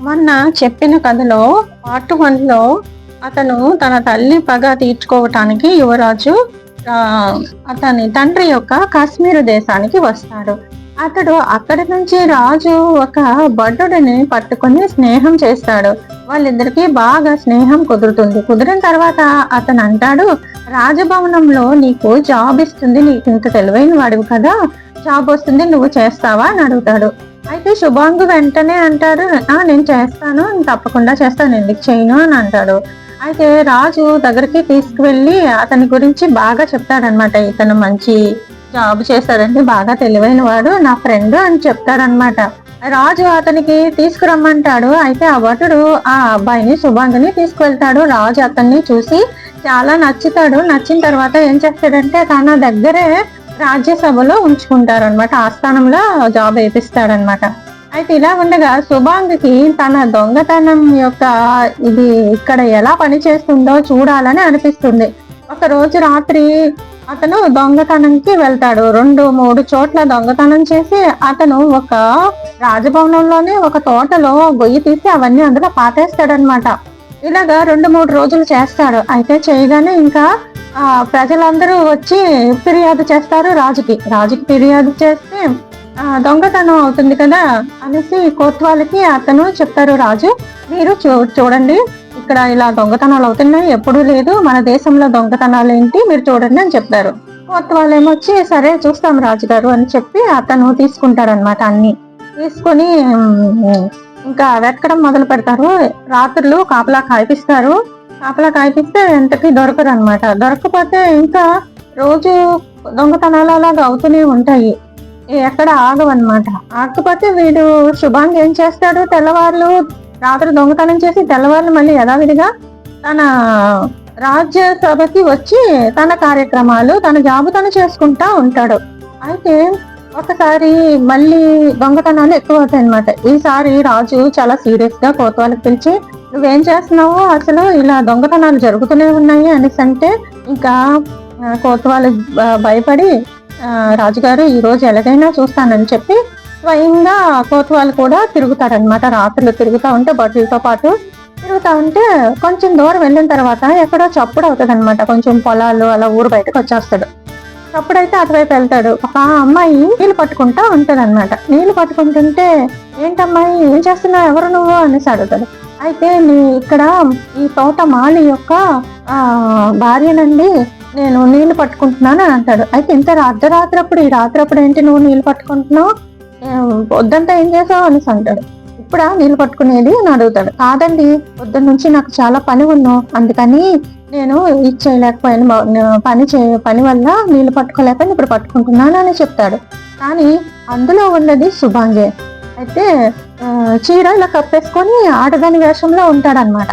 మొన్న చెప్పిన కథలో పార్ట్ వన్లో అతను తన తల్లి పగ తీర్చుకోవటానికి యువరాజు అతని తండ్రి యొక్క కాశ్మీర్ దేశానికి వస్తాడు. అతడు అక్కడి నుంచి రాజు ఒక భటుడిని పట్టుకొని స్నేహం చేస్తాడు. వాళ్ళిద్దరికి బాగా స్నేహం కుదురుతుంది. కుదిరిన తర్వాత అతను అంటాడు రాజభవనంలో నీకు జాబ్ ఇస్తుంది నీకు ఇంత తెలివైన వాడివి కదా. జాబ్ వస్తుంది నువ్వు చేస్తావా? అని అడుగుతాడు. అయితే శుభాంగు వెంటనే అంటాడు ఆ నేను చేస్తాను తప్పకుండా చేస్తాను ఎందుకు చేయను? అని అంటాడు. అయితే రాజు దగ్గరికి తీసుకువెళ్ళి అతని గురించి బాగా చెప్తాడనమాట. ఇతను మంచి జాబ్ చేస్తాడంటే బాగా తెలివైన వాడు నా ఫ్రెండ్ అని చెప్తాడనమాట. రాజు అతనికి తీసుకురమ్మంటాడు. అయితే ఆ భటుడు ఆ అబ్బాయిని శుభాంగుని తీసుకువెళ్తాడు. రాజు అతన్ని చూసి చాలా నచ్చుతాడు. నచ్చిన తర్వాత ఏం చేస్తాడంటే తన దగ్గరే రాజ్యసభలో ఉంచుకుంటారు అనమాట ఆస్థానంలో జాబ్ వేపిస్తాడనమాట అయితే ఇలా ఉండగా సుభాంగికి తన దొంగతనం యొక్క ఇది ఇక్కడ ఎలా పనిచేస్తుందో చూడాలని అనిపిస్తుంది. ఒక రోజు రాత్రి అతను దొంగతనంకి వెళ్తాడు. రెండు మూడు చోట్ల దొంగతనం చేసి అతను ఒక రాజభవనంలోనే ఒక తోటలో గొయ్యి తీసి అవన్నీ అందులో పాతేస్తాడనమాట ఇలాగా రెండు మూడు రోజులు చేస్తాడు. అయితే చేయగానే ఇంకా ప్రజలందరూ వచ్చి ఫిర్యాదు చేస్తారు రాజుకి. రాజుకి ఫిర్యాదు చేస్తే ఆ, దొంగతనం అవుతుంది కదా అనేసి కోత్వాలకి అతను చెప్తారు రాజు. మీరు చూ చూడండి ఇక్కడ ఇలా దొంగతనాలు అవుతున్నాయి ఎప్పుడూ లేదు మన దేశంలో దొంగతనాలు ఏంటి మీరు చూడండి అని చెప్తారు. కోత్వాలు ఏమొచ్చి సరే చూస్తాం రాజుగారు అని చెప్పి అతను తీసుకుంటాడనమాట అన్ని. తీసుకొని ఇంకా వెతకడం మొదలు పెడతారు. రాత్రులు కాపలా కాయిపిస్తారు. కాపలా కాయిపిస్తే ఎంతకి దొరకరు అనమాట దొరకకపోతే ఇంకా రోజు దొంగతనాలు అలాగా అవుతూనే ఉంటాయి. ఎక్కడ ఆగవన్నమాట. ఆగకపోతే వీడు శుభాంగ్ ఏం చేస్తాడు? తెల్లవార్లు రాత్రి దొంగతనం చేసి తెల్లవార్లు మళ్ళీ యథావిధిగా తన రాజ్యసభకి వచ్చి తన కార్యక్రమాలు తన జాబు తను చేసుకుంటా ఉంటాడు. అయితే ఒకసారి మళ్ళీ దొంగతనాలు ఎక్కువ అవుతాయి అనమాట ఈసారి రాజు చాలా సీరియస్గా కోతవాళ్ళకి పిలిచి నువ్వేం చేస్తున్నావు అసలు ఇలా దొంగతనాలు జరుగుతూనే ఉన్నాయి అనేసి అంటే ఇంకా ఆ, కోతవాళ్ళు భయపడి రాజుగారు ఈరోజు ఎలాగైనా చూస్తానని చెప్పి స్వయంగా కోతవాళ్ళు కూడా తిరుగుతారనమాట రాత్రులు తిరుగుతూ ఉంటే బట్టలతో పాటు తిరుగుతూ ఉంటే కొంచెం దూరం వెళ్ళిన తర్వాత ఎక్కడో చప్పుడు అవుతుంది అనమాట కొంచెం పొలాలు అలా ఊరు బయటకు వచ్చేస్తాడు. అప్పుడైతే అటువైపు వెళ్తాడు. ఒక అమ్మాయి నీళ్ళు పట్టుకుంటా ఉంటుంది అనమాట నీళ్ళు పట్టుకుంటుంటే ఏంటమ్మాయి ఏం చేస్తున్నావు? ఎవరు నువ్వు? అనేసి అడుగుతాడు. అయితే నీ ఇక్కడ ఈ తోట మాలి యొక్క భార్యనండి నేను నీళ్ళు పట్టుకుంటున్నాను అని అంటాడు. అయితే ఇంత అర్ధరాత్రి అప్పుడు ఈ రాత్రి అప్పుడు ఏంటి నువ్వు నీళ్ళు పట్టుకుంటున్నావు? ఏ, ఏం చేసావు అనేసి అంటాడు. ఇప్పుడా నీళ్ళు పట్టుకునేది అని అడుగుతాడు. కాదండి పొద్దున్న నుంచి నాకు చాలా పని ఉన్నావు అందుకని నేను ఇచ్చేయలేకపోయాను. పని చే పని వల్ల నీళ్ళు పట్టుకోలేకపోయినా ఇప్పుడు పట్టుకుంటున్నాను అని చెప్తాడు. కానీ అందులో ఉన్నది శుభాంగే. అయితే చీర ఇలా కప్పేసుకొని ఆడదాని వేషంలో ఉంటాడనమాట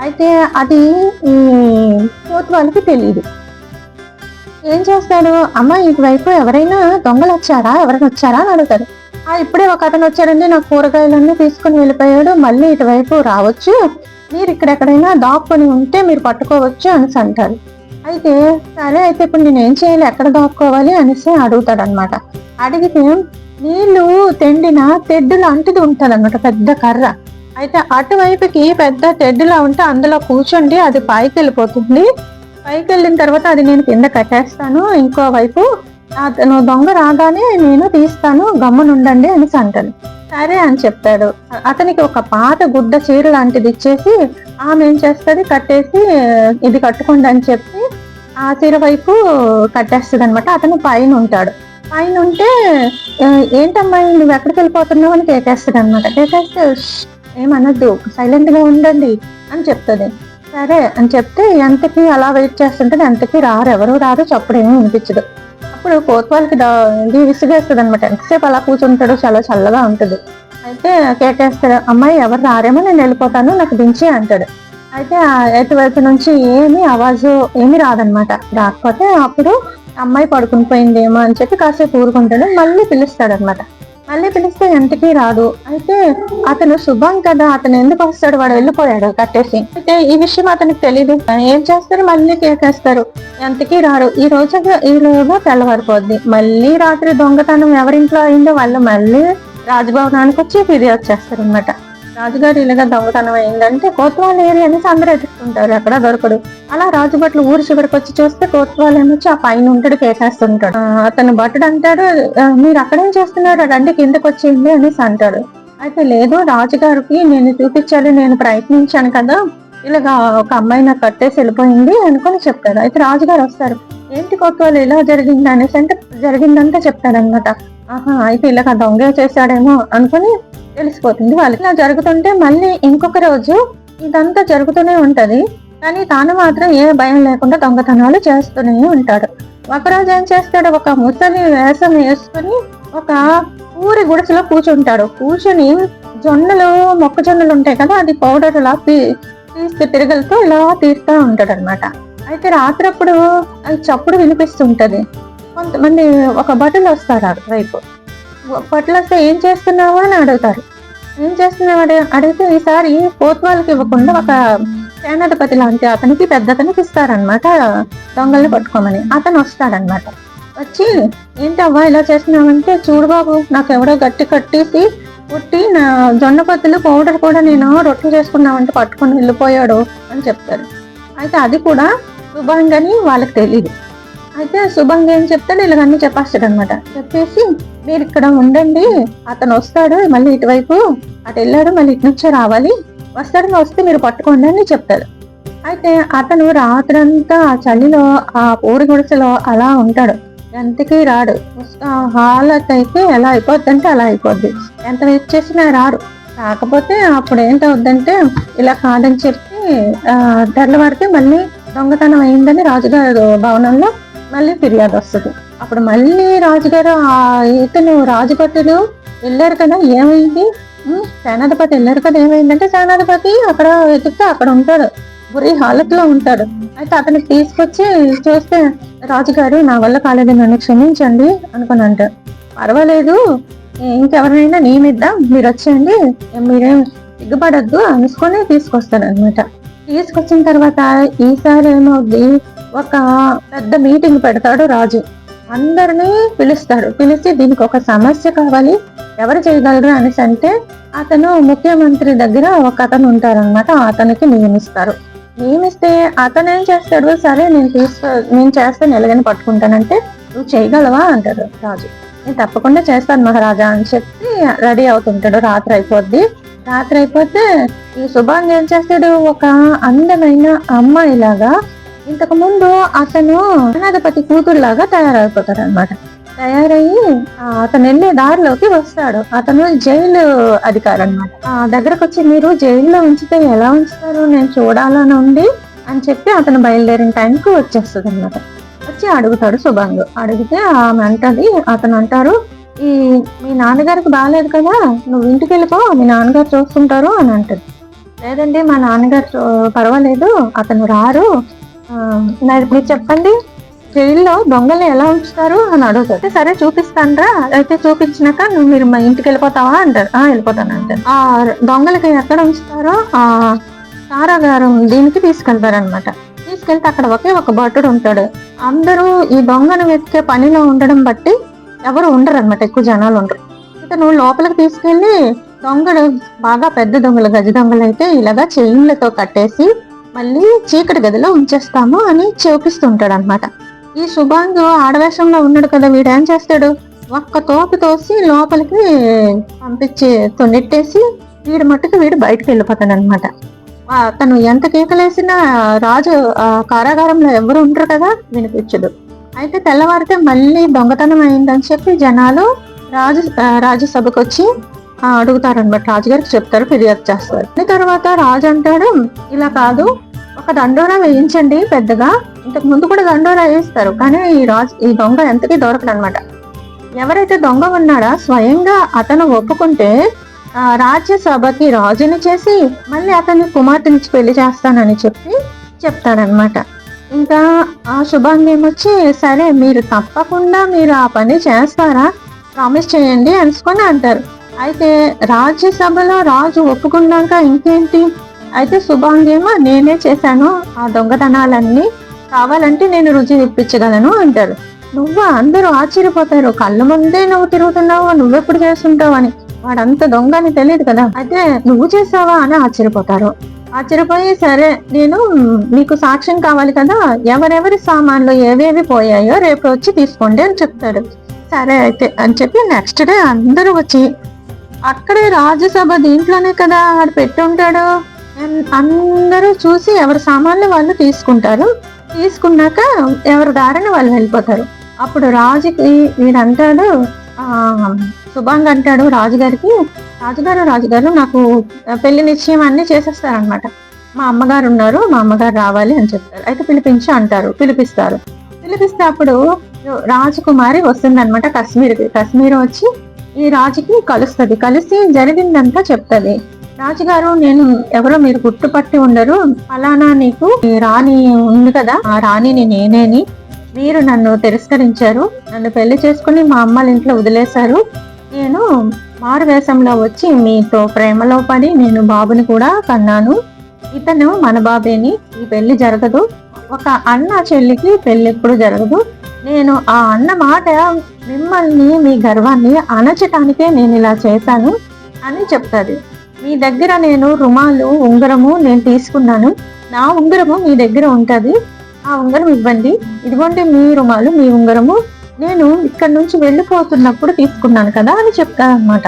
అయితే అది ఈ తెలియదు ఏం చేస్తాడు? అమ్మ ఇటువైపు ఎవరైనా దొంగలు వచ్చారా? ఎవరైనా వచ్చారా? అని అడుగుతాడు. ఆ ఇప్పుడే ఒక అతను వచ్చాడండి నా కూరగాయలన్నీ తీసుకుని వెళ్ళిపోయాడు మళ్ళీ ఇటువైపు రావచ్చు. మీరు ఇక్కడ ఎక్కడైనా దాక్కుని ఉంటే మీరు పట్టుకోవచ్చు అనేసి అంటారు అయితే సరే అయితే ఇప్పుడు నేను ఏం చేయాలి? ఎక్కడ దాక్కోవాలి? అనేసి అడుగుతాడనమాట అడిగితే నీళ్ళు తెండిన తెడ్డు లాంటిది ఉంటుంది అనమాట పెద్ద కర్ర. అయితే అటువైపుకి పెద్ద తెడ్డులా ఉంటే అందులో కూర్చోండి అది పైకి వెళ్ళిపోతుంది పైకి వెళ్ళిన తర్వాత అది నేను కింద కట్టేస్తాను ఇంకో వైపు అతను దొంగ రాగానే నేను తీస్తాను గమ్మునుండండి అనేసి అంటాను సరే అని చెప్తాడు అతనికి ఒక పాత గుడ్డ చీర లాంటిది ఇచ్చేసి ఆమె ఏం చేస్తుంది? కట్టేసి ఇది కట్టుకోండి అని చెప్పి ఆ చీర వైపు కట్టేస్తుంది అనమాట అతను పైన ఉంటాడు పైన ఉంటే ఏంటమ్మా నువ్వు ఎక్కడికి వెళ్ళిపోతున్నావు? అని కేకేస్తాడు అనమాట కేకేస్తే ఏమనద్దు సైలెంట్గా సైలెంట్గా ఉండండి అని చెప్తుంది. సరే అని చెప్తే ఎంతకి అలా వెయిట్ చేస్తుంటే ఎంతకి రారు ఎవరు రారు చప్పుడేమీ వినిపించదు. అప్పుడు కోత్వాలకి ఇది విసిగేస్తుంది అనమాట ఎంతసేపు అలా కూర్చుంటాడు చాలా చల్లగా ఉంటుంది. అయితే కేకేస్తాడు అమ్మాయి ఎవరు రారేమో నేను వెళ్ళిపోతాను నాకు దించి అంటాడు. అయితే ఎటువైపు నుంచి ఏమీ అవాజు ఏమి రాదనమాట రాకపోతే అప్పుడు అమ్మాయి పడుకుని పోయిందేమో అని చెప్పి కాసేపు ఊరుకుంటాడు మళ్ళీ పిలుస్తాడు అనమాట మళ్ళీ పిలిస్తే ఎంతకీ రాదు. అయితే అతను శుభం కదా అతను ఎందుకు వస్తాడు? వాడు వెళ్ళిపోయాడు కట్టేసి. అయితే ఈ విషయం అతనికి తెలియదు ఏం చేస్తారు? మళ్ళీ కేకేస్తారు. ఎంతకీ రాడు. ఈ రోజు ఈ రోజు తెల్లవారిపోద్ది. మళ్ళీ రాత్రి దొంగతనం ఎవరింట్లో అయిందో వాళ్ళు మళ్ళీ రాజభవనానికి వచ్చి ఫిర్యాదు చేస్తారు అనమాట రాజుగారి ఇలాగా దొంగతనం అయిందంటే కోత్వాల్ ఏరియా అనేసి అందరూ ఎదుర్కొంటారు. అక్కడ దొరకడు. అలా రాజు భట్లు ఊరి చివరికి వచ్చి చూస్తే కోత్వాల్ ఏమొచ్చి ఆ పైన ఉంటాడు కేసేస్తుంటాడు. అతను భటుడు అంటాడు మీరు అక్కడేం చేస్తున్నారు? రండి కిందకు వచ్చింది అనేసి అంటాడు. అయితే లేదు రాజుగారికి నేను చూపించాలి నేను ప్రయత్నించాను కదా. ఇలాగా ఒక అమ్మాయి నాకు కట్టేసి వెళ్ళిపోయింది అనుకొని చెప్తాడు. అయితే రాజుగారు వస్తారు. ఏంటి కోత్వాలు ఇలా జరిగింది? అనేసి అంటే జరిగిందంతా చెప్తాడనమాట ఆహా అయితే ఇలాగ దొంగ చేశాడేమో అనుకుని తెలిసిపోతుంది. వాళ్ళకి ఇలా జరుగుతుంటే మళ్ళీ ఇంకొక రోజు ఇదంతా జరుగుతూనే ఉంటది. కానీ తాను మాత్రం ఏ భయం లేకుండా దొంగతనాలు చేస్తూనే ఉంటాడు. ఒకరోజు ఏం చేస్తాడు? ఒక ముసలి వేషం వేసుకుని ఒక ఊరి గుడిసెలో కూర్చుంటాడు. కూర్చుని జొన్నలు మొక్కజొన్నలు ఉంటాయి కదా అది పౌడర్ లా తీ- తీస్తే తిరగలతో ఇలా తీస్తూ ఉంటాడు అనమాట అయితే రాత్రప్పుడు అది చప్పుడు వినిపిస్తుంటది. కొంతమంది ఒక బట్టలు వస్తారు అటువైపు బట్టలు వస్తే ఏం చేస్తున్నావు అని అడుగుతారు. ఏం చేస్తున్నావు అడిగితే ఈసారి కోత్వాలకి ఇవ్వకుండా ఒక సేనాధిపతి లాంటి అతనికి పెద్ద అతనికి ఇస్తారనమాట దొంగల్ని పట్టుకోమని అతను వస్తాడనమాట వచ్చి ఏంటవ్వా ఇలా చేస్తున్నావంటే చూడు బాబు నాకు ఎవడో గట్టి కట్టేసి పుట్టి నా జొన్న పత్తులు పౌడర్ కూడా నేను రొట్టె చేసుకున్నామంటే పట్టుకొని వెళ్ళిపోయాడు అని చెప్తారు. అయితే అది కూడా శుభంగని వాళ్ళకి తెలియదు అయితే శుభంగా ఏం చెప్తాడు ఇలాగన్నీ చెప్పేస్తాడు అనమాట చెప్పేసి మీరు ఇక్కడ ఉండండి. అతను వస్తాడు మళ్ళీ ఇటువైపు అటు వెళ్ళాడు మళ్ళీ ఇటు నుంచే రావాలి. వస్తాడు వస్తే మీరు పట్టుకోండి అని చెప్తాడు. అయితే అతను రాత్రంతా ఆ చలిలో ఆ పూరి గుడిసెలో అలా ఉంటాడు. ఎంతకి రాడు. హాలత్ అయితే ఎలా అయిపోద్ది అంటే అలా అయిపోద్ది. ఎంత వెయిట్ చేసినా రాడు. కాకపోతే అప్పుడు ఏంటవుద్దంటే ఇలా కాదని చెప్పి ఆ, తెల్లవారితే మళ్ళీ దొంగతనం అయిందని రాజుగారు భవనంలో మళ్ళీ ఫిర్యాదు వస్తుంది. అప్పుడు మళ్ళీ రాజుగారు ఇతను రాజుపతులు వెళ్ళారు కదా ఏమైంది? సేనాధిపతి వెళ్ళారు కదా ఏమైందంటే సేనాధిపతి అక్కడ వెతికితే అక్కడ ఉంటాడు గురి హాలత్లో ఉంటాడు. అయితే అతను తీసుకొచ్చి చూస్తే రాజుగారు నా వల్ల కాలేదు నన్ను క్షమించండి అనుకుని అంటారు పర్వాలేదు ఇంకెవరినైనా నియమిద్దాం మీరు వచ్చేయండి మీరేం సిగ్గుపడద్దు అనుకొని తీసుకొస్తాను అనమాట తీసుకొచ్చిన తర్వాత ఈసారి ఏమవుద్ది? ఒక పెద్ద మీటింగ్ పెడతాడు రాజు. అందరినీ పిలుస్తాడు. పిలిచి దీనికి ఒక సమస్య కావాలి. ఎవరు చేయగలరు అనేసి అంటే అతను ముఖ్యమంత్రి దగ్గర ఒక అతను ఉంటారనమాట అతనికి నియమిస్తారు. నియమిస్తే అతను ఏం చేస్తాడు? సరే నేను తీసుకో నేను చేస్తాను ఎలాగని పట్టుకుంటానంటే నువ్వు చేయగలవా? అంటాడు రాజు. నేను తప్పకుండా చేస్తాను మహారాజా అని చెప్పి రెడీ అవుతుంటాడు. రాత్రి అయిపోద్ది. రాత్రి అయిపోతే ఈ శుభాంగ్ ఏం చేస్తాడు? ఒక అందమైన అమ్మాయిలాగా ఇంతకు ముందు అతను సేనాధిపతి కూతురులాగా తయారైపోతాడు అనమాట తయారయ్యి అతను వెళ్ళే దారిలోకి వస్తాడు. అతను జైలు అధికారి అనమాట ఆ దగ్గరకు వచ్చి మీరు జైల్లో ఉంచితే ఎలా ఉంచుతారు? నేను చూడాలని ఉంది అని చెప్పి అతను బయలుదేరిన టైంకి వచ్చేస్తుంది అనమాట వచ్చి అడుగుతాడు శుభంగ్. అడిగితే ఆమె అంటది అతను అంటారు ఈ మీ నాన్నగారికి బాగాలేదు కదా? నువ్వు ఇంటికి వెళ్ళిపో మీ నాన్నగారు చూస్తుంటారు అని అంటది లేదండి మా నాన్నగారు చూ- పర్వాలేదు అతను రారు. మీరు చెప్పండి. జైల్లో దొంగలు ఎలా ఉంచుతారు అని అడుగుతారు సరే చూపిస్తానరా. అయితే చూపించినాక నువ్వు మీరు మా ఇంటికి వెళ్ళిపోతావా అంటారు. ఆ వెళ్ళిపోతాను అంటారు. ఆ దొంగలకి ఎక్కడ ఉంచుతారో ఆ కారాగారం దీనికి తీసుకెళ్తారనమాట తీసుకెళ్తే అక్కడ ఒకే ఒక భటుడు ఉంటాడు. అందరూ ఈ దొంగను వెతికే పనిలో ఉండడం బట్టి ఎవరు ఉండరు అనమాట ఎక్కువ జనాలు ఉండరు. ఇతను లోపలికి తీసుకెళ్ళి దొంగలు బాగా పెద్ద దొంగలు గజ దొంగలు అయితే ఇలాగా చైన్లతో కట్టేసి మళ్ళీ చీకటి గదిలో ఉంచేస్తాము అని చూపిస్తుంటాడు అనమాట ఈ శుభాంగు ఆడవేషంలో ఉన్నాడు కదా వీడు ఏం చేస్తాడు? ఒక్క తోపు తోసి లోపలికి పంపించి నెట్టేసి వీడు మట్టుకు వీడు బయటకు వెళ్ళిపోతాడు అనమాట తను ఎంత కేకలేసినా రాజు కారాగారంలో ఎవరు ఉంటారు కదా? వినిపించదు. అయితే తెల్లవారితే మళ్ళీ దొంగతనం అయిందని చెప్పి జనాలు రాజు ఆ, రాజ్యసభకు వచ్చి అడుగుతారనమాట రాజుగారికి చెప్తారు ఫిర్యాదు చేస్తారు. దాని తర్వాత రాజు అంటాడు ఇలా కాదు ఒక దండోరా వేయించండి పెద్దగా. ఇంతకు ముందు కూడా దండోరా వేయిస్తారు కానీ ఈ రాజు ఈ దొంగ ఎంతకీ దొరకడు ఎవరైతే దొంగ ఉన్నాడా స్వయంగా అతను ఒప్పుకుంటే ఆ, రాజ్యసభకి రాజుని చేసి మళ్ళీ అతని కుమార్తెనిచ్చి పెళ్ళి చేస్తానని చెప్పి చెప్తాడనమాట ఇంకా ఆ శుభాంగ్ ఏమొచ్చి సరే మీరు తప్పకుండా మీరు ఆ పని చేస్తారా? ప్రామిస్ చేయండి అనుకొని అంటారు. అయితే రాజ్యసభలో రాజు ఒప్పుకున్నాక ఇంకేంటి? అయితే శుభాంగేమో నేనే చేశాను ఆ దొంగతనాలన్నీ. కావాలంటే నేను రుచి తెప్పించగలను అంటారు. నువ్వు? అందరూ ఆశ్చర్యపోతారు. కళ్ళ ముందే నువ్వు తిరుగుతున్నావు నువ్వెప్పుడు చేస్తుంటావు అని. వాడంత దొంగ అని తెలియదు కదా. అయితే నువ్వు చేసావా అని ఆశ్చర్యపోతారు. ఆశ్చర్యపోయి సరే నేను మీకు సాక్ష్యం కావాలి కదా. ఎవరెవరి సామాన్లు ఏవేవి పోయాయో రేపు వచ్చి తీసుకోండి అని చెప్తాడు. సరే అయితే అని చెప్పి నెక్స్ట్ డే అందరూ వచ్చి అక్కడే రాజ్యసభ దీంట్లోనే కదా ఆడు పెట్టి ఉంటాడు అందరూ చూసి ఎవరి సామాన్లు వాళ్ళు తీసుకుంటారు. తీసుకున్నాక ఎవరి దారిన వాళ్ళు వెళ్ళిపోతారు. అప్పుడు రాజుకి వీడంటాడు శుభాంగ్ అంటాడు రాజుగారికి రాజుగారు రాజుగారు నాకు పెళ్ళి నిశ్చయం అన్ని చేసేస్తారనమాట మా అమ్మగారు ఉన్నారు మా అమ్మగారు రావాలి అని చెప్తారు. అయితే పిలిపించి అంటారు పిలిపిస్తారు. పిలిపిస్తే అప్పుడు రాజకుమారి వస్తుందన్నమాట కశ్మీర్కి. కశ్మీర్ వచ్చి ఈ రాజుకి కలుస్తుంది. కలిసి జరిగిందంతా చెప్తుంది. రాజుగారు నేను ఎవరో మీరు గుర్తుపట్టి ఉండరు. ఫలానా నీకు రాణి ఉంది కదా ఆ రాణిని నేనేని. మీరు నన్ను తిరస్కరించారు. నన్ను పెళ్ళి చేసుకుని మా అమ్మల ఇంట్లో వదిలేశారు. నేను మారువేషంలో వచ్చి మీతో ప్రేమలో పడి నేను బాబుని కూడా కన్నాను. ఇతను మన బాబేని. ఈ పెళ్ళి జరగదు. ఒక అన్న చెల్లికి పెళ్ళి ఎప్పుడు జరగదు. నేను ఆ అన్న మాట మిమ్మల్ని మీ గర్వాన్ని అణచటానికే నేను ఇలా చేశాను అని చెప్తాది. మీ దగ్గర నేను రుమాలు ఉంగరము నేను తీసుకున్నాను. నా ఉంగరము మీ దగ్గర ఉంటుంది. ఆ ఉంగరం ఇవ్వండి. ఇదిగోండి మీ రుమాలు మీ ఉంగరము. నేను ఇక్కడ నుంచి వెళ్ళిపోతున్నప్పుడు తీసుకున్నాను కదా అని చెప్తాను అనమాట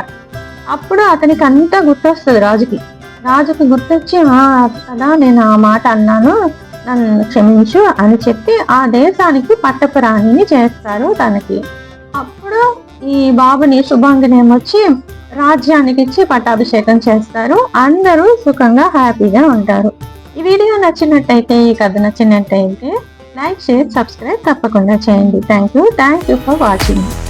అప్పుడు అతనికి అంతా గుర్తొస్తుంది రాజుకి. రాజుకి గుర్తొచ్చి "ఆ, కదా నేను ఆ మాట అన్నాను. నన్ను క్షమించు అని చెప్పి ఆ దేశానికి పట్టపురాణిని చేస్తారు తనకి. అప్పుడు ఈ బాబుని శుభాంగనేమొచ్చి రాజ్యానికి ఇచ్చి పట్టాభిషేకం చేస్తారు. అందరూ సుఖంగా హ్యాపీగా ఉంటారు. ఈ వీడియో నచ్చినట్టయితే ఈ కథ నచ్చినట్టయితే లైక్ షేర్ సబ్స్క్రైబ్ తప్పకుండా చేయండి. Thank you thank you for watching.